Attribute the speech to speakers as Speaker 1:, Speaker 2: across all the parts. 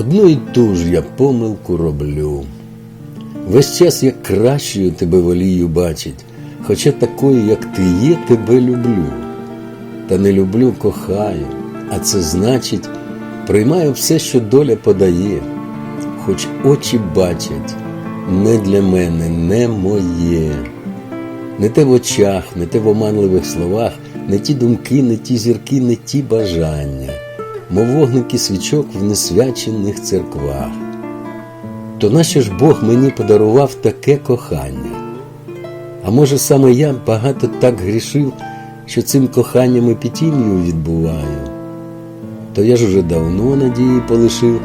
Speaker 1: Одну і ту ж я помилку роблю. Весь час я кращою тебе волію бачить, хоча такою, як ти є, тебе люблю. Та не люблю, кохаю, а це значить, приймаю все, що доля подає, хоч очі бачать, не для мене, не моє. Не те в очах, не те в оманливих словах, не ті думки, не ті зірки, не ті бажання, мов вогники свічок в несвячених церквах. То нащо ж Бог мені подарував таке кохання? А може, саме я багато так грішив, що цим коханням епітімію відбуваю? То я ж уже давно надії полишив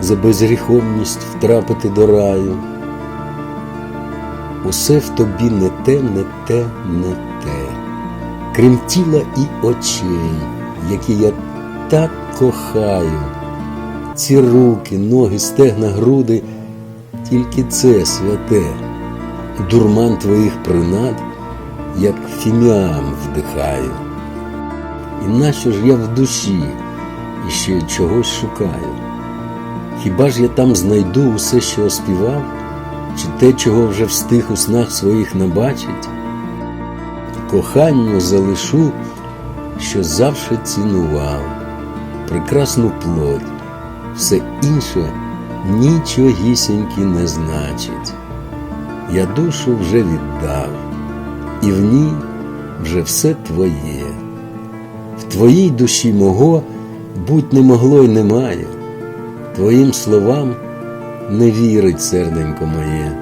Speaker 1: за безгріховність втрапити до раю. Усе в тобі не те, не те, не те, крім тіла і очей, які я так кохаю. Ці руки, ноги, стегна, груди, тільки це святе, дурман твоїх принад, як фіміам вдихаю. І нащо ж я в душі і ще чогось шукаю? Хіба ж я там знайду усе, що оспівав, чи те, чого вже встиг у снах своїх набачить? Коханню залишу, що завше цінував, прекрасну плоть, все інше нічогісіньки не значить. Я душу вже віддав, і в ній вже все твоє. В твоїй душі мого будь не могло й немає. Твоїм словам не вірить серденько моє,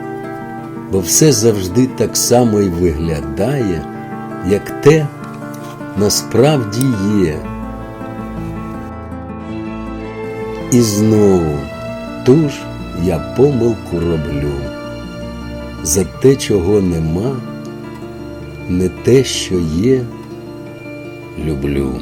Speaker 1: бо все завжди так само й виглядає, як те насправді є. І знову ту ж я помилку роблю. За те, чого нема, не те, що є, люблю.